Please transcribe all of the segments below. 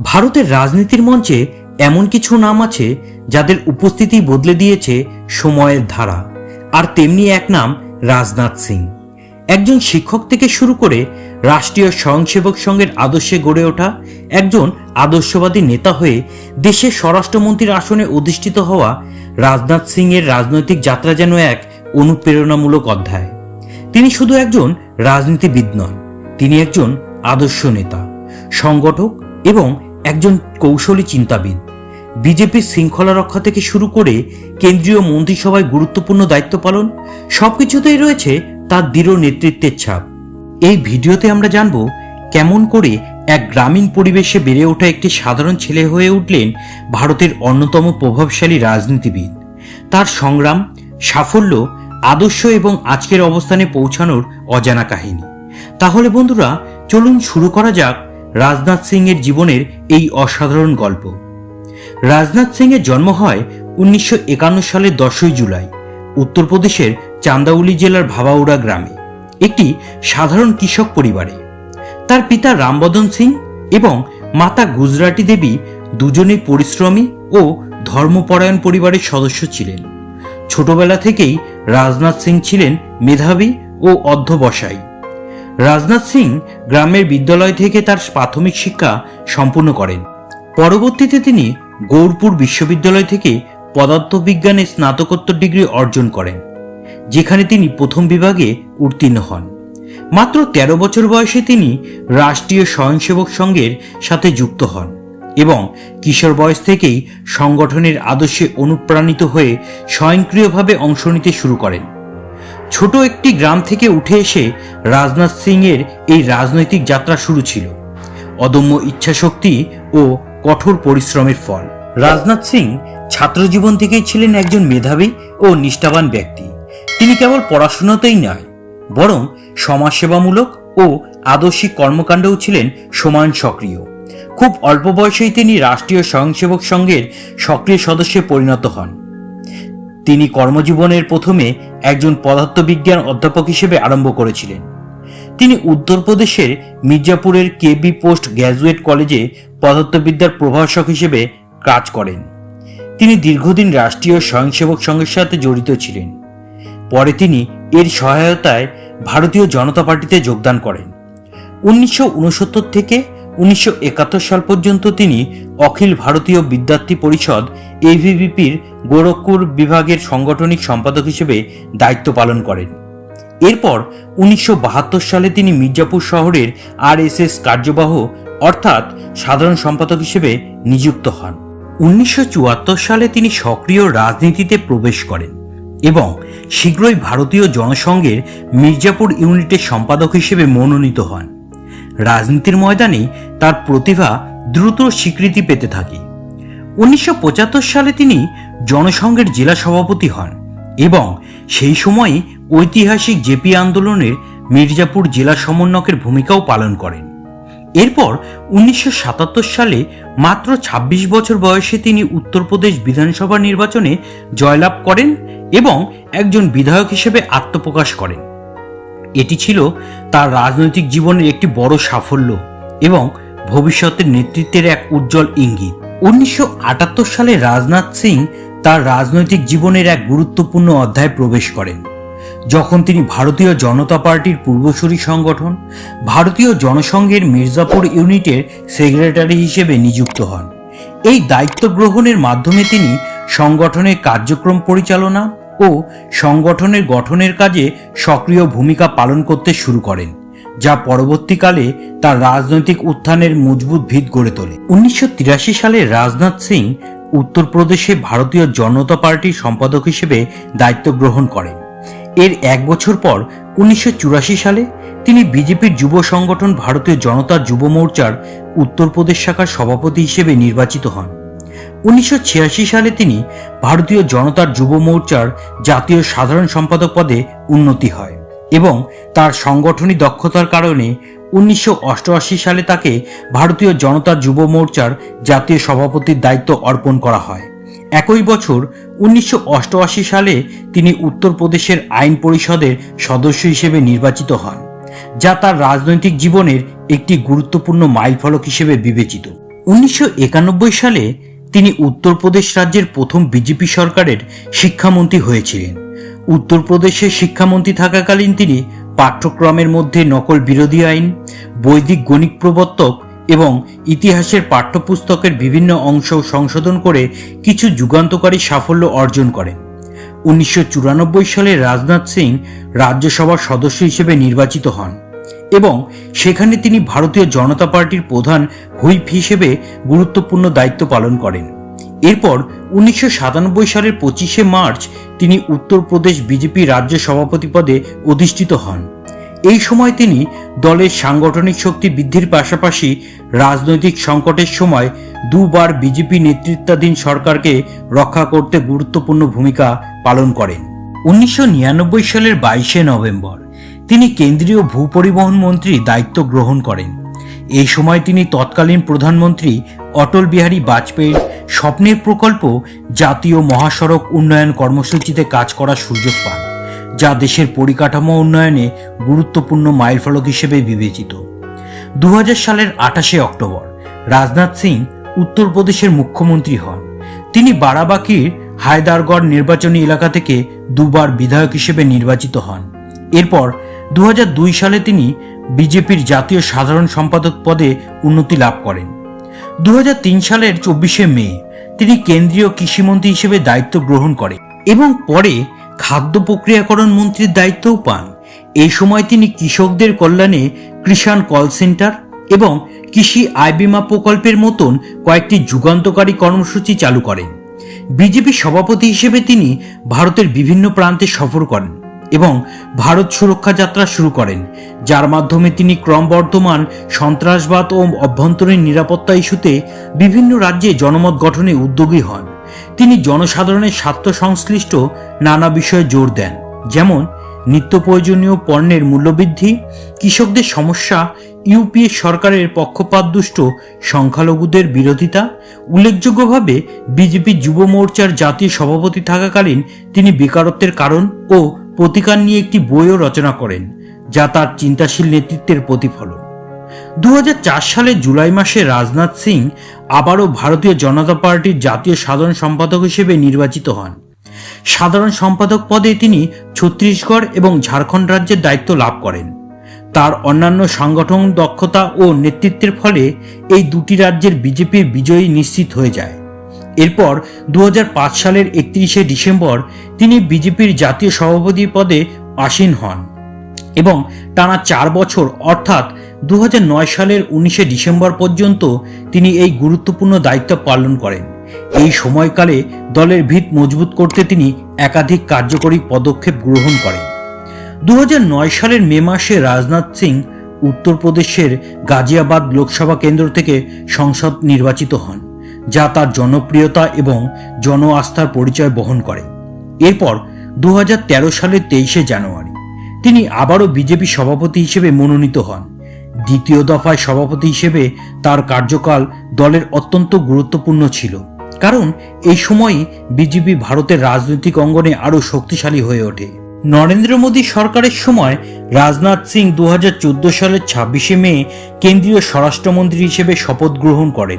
ভারতের রাজনীতির মঞ্চে এমন কিছু নাম আছে যাদের উপস্থিতি বদলে দিয়েছে সময়ের ধারা, আর তেমনি এক নাম রাজনাথ সিং। একজন শিক্ষক থেকে শুরু করে রাষ্ট্রীয় স্বয়ংসেবক সংঘের আদর্শে গড়ে ওঠা একজন আদর্শবাদী নেতা হয়ে দেশের স্বরাষ্ট্রমন্ত্রীর আসনে অধিষ্ঠিত হওয়া রাজনাথ সিং এর রাজনৈতিক যাত্রা যেন এক অনুপ্রেরণামূলক অধ্যায়। তিনি শুধু একজন রাজনীতিবিদ নন, তিনি একজন আদর্শ নেতা, সংগঠক এবং একজন কৌশলী চিন্তাবিদ। বিজেপির শৃঙ্খলা রক্ষা থেকে শুরু করে কেন্দ্রীয় মন্ত্রিসভায় গুরুত্বপূর্ণ দায়িত্ব পালন, সবকিছুতেই রয়েছে তার দৃঢ় নেতৃত্বের ছাপ। এই ভিডিওতে আমরা জানব কেমন করে এক গ্রামীণ পরিবেশে বেড়ে ওঠা একটি সাধারণ ছেলে হয়ে উঠলেন ভারতের অন্যতম প্রভাবশালী রাজনীতিবিদ। তার সংগ্রাম, সাফল্য, আদর্শ এবং আজকের অবস্থানে পৌঁছানোর অজানা কাহিনী। তাহলে বন্ধুরা, চলুন শুরু করা যাক রাজনাথ সিং এর জীবনের এই অসাধারণ গল্প। রাজনাথ সিং এর জন্ম হয় উনিশশো একান্ন সালের দশই জুলাই, উত্তরপ্রদেশের চান্দাউলি জেলার ভাবাউড়া গ্রামে, একটি সাধারণ কৃষক পরিবারে। তার পিতা রামবদন সিং এবং মাতা গুজরাটি দেবী দুজনেই পরিশ্রমী ও ধর্মপরায়ণ পরিবারের সদস্য ছিলেন। ছোটবেলা থেকেই রাজনাথ সিং ছিলেন মেধাবী ও অধ্যবসায়ী। রাজনাথ সিং গ্রামের বিদ্যালয় থেকে তার প্রাথমিক শিক্ষা সম্পূর্ণ করেন। পরবর্তীতে তিনি গৌরপুর বিশ্ববিদ্যালয় থেকে পদার্থবিজ্ঞানে স্নাতকোত্তর ডিগ্রি অর্জন করেন, যেখানে তিনি প্রথম বিভাগে উত্তীর্ণ হন। মাত্র ১৩ বছর বয়সে তিনি রাষ্ট্রীয় স্বয়ংসেবক সংঘের সাথে যুক্ত হন এবং কিশোর বয়স থেকেই সংগঠনের আদর্শে অনুপ্রাণিত হয়ে স্বয়ংক্রিয়ভাবে অংশ নিতে শুরু করেন। ছোট একটি গ্রাম থেকে উঠে এসে রাজনাথ সিং এর এই রাজনৈতিক যাত্রা শুরু ছিল। অদম্য ইচ্ছাশক্তি ও কঠোর পরিশ্রমের ফল। রাজনাথ সিং ছাত্রজীবন থেকেই ছিলেন একজন মেধাবী ও নিষ্ঠাবান ব্যক্তি। তিনি কেবল পড়াশোনাতেই নয়, বরং সমাজসেবামূলক ও আদর্শিক কর্মকাণ্ডেও ছিলেন সমান সক্রিয়। খুব অল্প বয়সেই তিনি রাষ্ট্রীয় স্বয়ংসেবক সংঘের সক্রিয় সদস্যে পরিণত হন। তিনি কর্মজীবনের প্রথমে একজন পদার্থবিজ্ঞান অধ্যাপক হিসেবে আরম্ভ করেছিলেন। তিনি উত্তরপ্রদেশের মির্জাপুরের কেবি পোস্ট গ্র্যাজুয়েট কলেজে পদার্থবিদ্যার প্রভাষক হিসেবে কাজ করেন। তিনি দীর্ঘদিন রাষ্ট্রীয় স্বয়ংসেবক সংঘের সাথে জড়িত ছিলেন। পরে তিনি এর সহায়তায় ভারতীয় জনতা পার্টিতে যোগদান করেন। উনিশশো উনসত্তর থেকে উনিশশো একাত্তর সাল পর্যন্ত তিনি অখিল ভারতীয় বিদ্যার্থী পরিষদ এভিভিপির গোরখপুর বিভাগের সাংগঠনিক সম্পাদক হিসেবে দায়িত্ব পালন করেন। এরপর উনিশশো বাহাত্তর সালে তিনি মির্জাপুর শহরের আরএসএস কার্যবাহ, অর্থাৎ সাধারণ সম্পাদক হিসেবে নিযুক্ত হন। উনিশশো চুয়াত্তর সালে তিনি সক্রিয় রাজনীতিতে প্রবেশ করেন এবং শীঘ্রই ভারতীয় জনসংঘের মির্জাপুর ইউনিটের সম্পাদক হিসেবে মনোনীত হন। রাজনীতির ময়দানে তার প্রতিভা দ্রুত স্বীকৃতি পেতে থাকে। উনিশশো পঁচাত্তর সালে তিনি জনসংঘের জেলা সভাপতি হন এবং সেই সময়ে ঐতিহাসিক জেপি আন্দোলনের মির্জাপুর জেলা সমন্বয়কের ভূমিকাও পালন করেন। এরপর উনিশশো সাতাত্তর সালে মাত্র ২৬ বছর বয়সে তিনি উত্তরপ্রদেশ বিধানসভা নির্বাচনে জয়লাভ করেন এবং একজন বিধায়ক হিসেবে আত্মপ্রকাশ করেন। এটি ছিল তার রাজনৈতিক জীবনের একটি বড় সাফল্য এবং ভবিষ্যতের নেতৃত্বের এক উজ্জ্বল ইঙ্গিত। উনিশশো আটাত্তর সালে রাজনাথ সিং তার রাজনৈতিক জীবনের এক গুরুত্বপূর্ণ অধ্যায়ে প্রবেশ করেন, যখন তিনি ভারতীয় জনতা পার্টির পূর্বসূরি সংগঠন, ভারতীয় জনসংঘের মির্জাপুর ইউনিটের সেক্রেটারি হিসেবে নিযুক্ত হন। এই দায়িত্ব গ্রহণের মাধ্যমে তিনি সংগঠনের কার্যক্রম পরিচালনা ও সংগঠনের গঠনের কাজে সক্রিয় ভূমিকা পালন করতে শুরু করেন, যা পরবর্তীকালে তার রাজনৈতিক উত্থানের মজবুত ভিত গড়ে তোলে। উনিশশো তিরাশি সালে রাজনাথ সিং উত্তরপ্রদেশে ভারতীয় জনতা পার্টির সম্পাদক হিসেবে দায়িত্ব গ্রহণ করেন। এর এক বছর পর উনিশশো চুরাশি সালে তিনি বিজেপির যুব সংগঠন ভারতীয় জনতা যুব মোর্চার উত্তরপ্রদেশ শাখার সভাপতি হিসেবে নির্বাচিত হন। উনিশশো ছিয়াশি সালে তিনি ভারতীয় জনতার যুব মোর্চার জাতীয় সাধারণ সম্পাদক পদে উন্নতি হয় এবং তার সাংগঠনিক দক্ষতার কারণে উনিশশো অষ্টআশি সালে তাকে ভারতীয় জনতা যুব মোর্চার জাতীয় সভাপতির দায়িত্ব অর্পণ করা হয়। একই বছর উনিশশো অষ্টআশি সালে তিনি উত্তরপ্রদেশের আইন পরিষদের সদস্য হিসেবে নির্বাচিত হন, যা তার রাজনৈতিক জীবনের একটি গুরুত্বপূর্ণ মাইলফলক হিসেবে বিবেচিত। উনিশশো একানব্বই সালে তিনি উত্তরপ্রদেশ রাজ্যের প্রথম বিজেপি সরকারের শিক্ষামন্ত্রী হয়েছিলেন। উত্তরপ্রদেশের শিক্ষামন্ত্রী থাকাকালীন তিনি পাঠ্যক্রমের মধ্যে নকল বিরোধী আইন, বৈদিক গণিত প্রবর্তক এবং ইতিহাসের পাঠ্যপুস্তকের বিভিন্ন অংশ সংশোধন করে কিছু যুগান্তকারী সাফল্য অর্জন করেন। উনিশশো চুরানব্বই সালে রাজনাথ সিং রাজ্যসভার সদস্য হিসেবে নির্বাচিত হন। এবং সেখানে তিনি ভারতীয় জনতা পার্টির প্রধান হুইপ হিসেবে গুরুত্বপূর্ণ দায়িত্ব পালন করেন। এরপর উনিশশো সাতানব্বই সালের পঁচিশে মার্চ তিনি উত্তরপ্রদেশ বিজেপি রাজ্য সভাপতি পদে অধিষ্ঠিত হন। এই সময় তিনি দলের সাংগঠনিক শক্তি বৃদ্ধির পাশাপাশি রাজনৈতিক সংকটের সময় দুবার বিজেপি নেতৃত্বাধীন সরকারকে রক্ষা করতে গুরুত্বপূর্ণ ভূমিকা পালন করেন। উনিশশো নিরানব্বই সালের বাইশে নভেম্বর তিনি কেন্দ্রীয় ভূপরিবহন মন্ত্রী দায়িত্ব গ্রহণ করেন। এই সময় তিনি তৎকালীন প্রধানমন্ত্রী অটল বিহারী বাজপেয়ীর স্বপ্নের প্রকল্প জাতীয় মহাসড়ক উন্নয়ন কর্মসূচিতে কাজ করার সুযোগ পান, যা দেশের পরিকাঠামো উন্নয়নে গুরুত্বপূর্ণ মাইলফলক হিসেবে বিবেচিত। দু হাজার সালের আঠাশে অক্টোবর রাজনাথ সিং উত্তরপ্রদেশের মুখ্যমন্ত্রী হন। তিনি বারাবাকির হায়দারগড় নির্বাচনী এলাকা থেকে দুবার বিধায়ক হিসেবে নির্বাচিত হন। এরপর দু হাজার দুই সালে তিনি বিজেপির জাতীয় সাধারণ সম্পাদক পদে উন্নতি লাভ করেন। দু হাজার তিন সালের চব্বিশে মে তিনি কেন্দ্রীয় কৃষিমন্ত্রী হিসেবে দায়িত্ব গ্রহণ করেন এবং পরে খাদ্য প্রক্রিয়াকরণ মন্ত্রীর দায়িত্বও পান। এই সময় তিনি কৃষকদের কল্যাণে কৃষাণ কল সেন্টার এবং কৃষি আয় বীমা প্রকল্পের মতন কয়েকটি যুগান্তকারী কর্মসূচি চালু করেন। বিজেপি সভাপতি হিসেবে তিনি ভারতের বিভিন্ন প্রান্তে সফর করেন। এবং ভারত সুরক্ষা যাত্রা শুরু করেন, যার মাধ্যমে তিনি ক্রমবর্ধমান সন্ত্রাসবাদ ও অভ্যন্তরীণ নিরাপত্তা ইস্যুতে বিভিন্ন রাজ্যে জনমত গঠনে উদ্যোগী হন। তিনি জনসাধারণের স্বার্থ সংশ্লিষ্ট নানা বিষয়ে জোর দেন, যেমন নিত্য প্রয়োজনীয় পণ্যের মূল্যবৃদ্ধি, কৃষকদের সমস্যা ইউপিএ সরকারের পক্ষপাতদুষ্ট সংখ্যালঘুদের বিরোধিতা, উল্লেখযোগ্যভাবে বিজেপি যুব মোর্চার জাতীয় সভাপতি থাকাকালীন তিনি বেকারত্বের কারণ ও প্রতিকার নিয়ে একটি বইও রচনা করেন, যা তার চিন্তাশীল নেতৃত্বের প্রতিফলন। দু হাজার চার সালে জুলাই মাসে রাজনাথ সিং আবারও ভারতীয় জনতা পার্টির জাতীয় সাধারণ সম্পাদক হিসেবে নির্বাচিত হন। সাধারণ সম্পাদক পদে তিনি ছত্তিশগড় এবং ঝাড়খণ্ড রাজ্যের দায়িত্ব লাভ করেন। তার অন্যান্য সাংগঠন দক্ষতা ও নেতৃত্বের ফলে এই দুটি রাজ্যের বিজেপির বিজয়ী নিশ্চিত হয়ে যায়। এরপর দু হাজার পাঁচ সালের একত্রিশে ডিসেম্বর তিনি বিজেপির জাতীয় সভাপতি পদে আসীন হন এবং টানা চার বছর, অর্থাৎ দু হাজার নয় সালের উনিশে ডিসেম্বর পর্যন্ত তিনি এই গুরুত্বপূর্ণ দায়িত্ব পালন করেন। এই সময়কালে দলের ভিত মজবুত করতে তিনি একাধিক কার্যকরী পদক্ষেপ গ্রহণ করেন। দু হাজার নয় সালের মে মাসে রাজনাথ সিং উত্তরপ্রদেশের গাজিয়াবাদ লোকসভা কেন্দ্র থেকে সংসদ নির্বাচিত হন। যা তার জনপ্রিয়তা এবং জন আস্থার পরিচয় বহন করে। এরপর দু সালের তেইশে জানুয়ারি, তিনি আবারও বিজেপি সভাপতি হিসেবে মনোনীত হন। দ্বিতীয় দফায় সভাপতি হিসেবে তার কার্যকাল দলের অত্যন্ত গুরুত্বপূর্ণ ছিল, কারণ এই সময়ই বিজেপি ভারতের রাজনৈতিক অঙ্গনে আরও শক্তিশালী হয়ে ওঠে। নরেন্দ্র মোদী সরকারের সময় রাজনাথ সিং দু হাজার চোদ্দ সালের ছাব্বিশে মে কেন্দ্রীয় স্বরাষ্ট্রমন্ত্রী হিসেবে শপথ গ্রহণ করেন।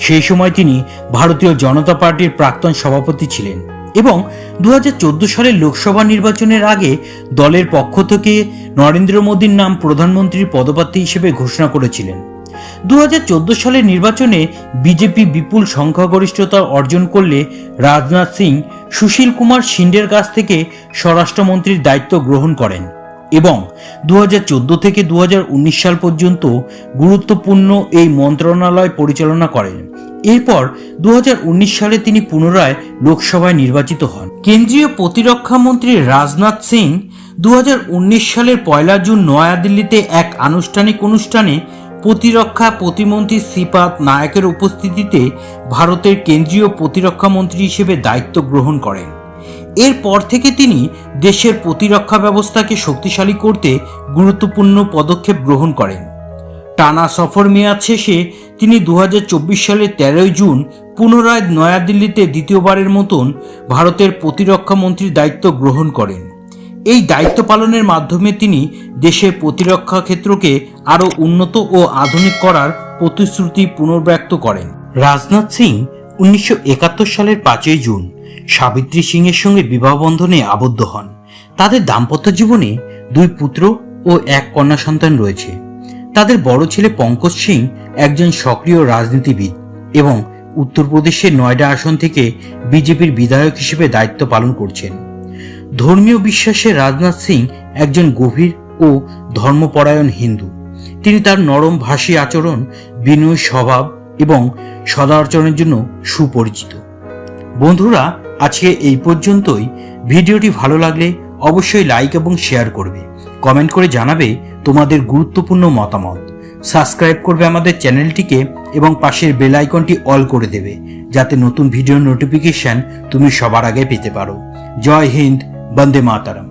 সেই সময় তিনি ভারতীয় জনতা পার্টির প্রাক্তন সভাপতি ছিলেন এবং দু হাজার চোদ্দ সালের লোকসভা নির্বাচনের আগে দলের পক্ষ থেকে নরেন্দ্র মোদীর নাম প্রধানমন্ত্রীর পদপ্রার্থী হিসেবে ঘোষণা করেছিলেন। দু হাজার চোদ্দ সালের নির্বাচনে বিজেপি বিপুল সংখ্যাগরিষ্ঠতা অর্জন করলে রাজনাথ সিং, সুশীল কুমার শিন্ডের কাছ থেকে স্বরাষ্ট্রমন্ত্রীর দায়িত্ব গ্রহণ করেন এবং দু থেকে দু সাল পর্যন্ত গুরুত্বপূর্ণ এই মন্ত্রণালয় পরিচালনা করেন। এরপর দু হাজার উনিশ সালে তিনি পুনরায় লোকসভায় নির্বাচিত হন। কেন্দ্রীয় প্রতিরক্ষা মন্ত্রী রাজনাথ সিং দুই হাজার উনিশ সালের পয়লা জুন নয়াদিল্লিতে এক আনুষ্ঠানিক অনুষ্ঠানে প্রতিরক্ষা প্রতিমন্ত্রী শ্রীপাদ নায়কের উপস্থিতিতে ভারতের কেন্দ্রীয় প্রতিরক্ষা মন্ত্রী হিসেবে দায়িত্ব গ্রহণ করেন। এরপর থেকে তিনি দেশের প্রতিরক্ষা ব্যবস্থাকে শক্তিশালী করতে গুরুত্বপূর্ণ পদক্ষেপ গ্রহণ করেন। টানা সফর মেয়াদ শেষে তিনি দু হাজার চব্বিশ সালের তেরোই জুন পুনরায় নয়াদিল্লিতে দ্বিতীয়বারের মতন ভারতের প্রতিরক্ষা মন্ত্রীর দায়িত্ব গ্রহণ করেন। এই দায়িত্ব পালনের মাধ্যমে তিনি দেশের প্রতিরক্ষা ক্ষেত্রকে আরও উন্নত ও আধুনিক করার প্রতিশ্রুতি পুনর্ব্যক্ত করেন। রাজনাথ সিং উনিশশো একাত্তর সালের পাঁচই জুন সাবিত্রী সিং এর সঙ্গে বিবাহ বন্ধনে আবদ্ধ হন। তাদের দাম্পত্য জীবনে দুই পুত্র ও এক কন্যা সন্তান রয়েছে। তাদের বড় ছেলে পঙ্কজ সিং একজন সক্রিয় রাজনীতিবিদ এবং উত্তরপ্রদেশের নয়ডা আসন থেকে বিজেপির বিধায়ক হিসেবে দায়িত্ব পালন করছেন। ধর্মীয় বিশ্বাসে রাজনাথ সিং একজন গভীর ও ধর্মপরায়ণ হিন্দু। তিনি তার নরম ভাষী আচরণ, বিনয় স্বভাব এবং সদাচরণের জন্য সুপরিচিত। বন্ধুরা, আজকে এই পর্যন্তই। ভিডিওটি ভালো লাগলে অবশ্যই লাইক এবং শেয়ার করবে। কমেন্ট করে জানাবে তোমাদের গুরুত্বপূর্ণ মতামত। সাবস্ক্রাইব করবে আমাদের চ্যানেলটিকে এবং পাশের বেল আইকনটি অল করে দেবে, যাতে নতুন ভিডিও নোটিফিকেশন তুমি সবার আগে পেতে পারো। জয় হিন্দ Bande Mataram.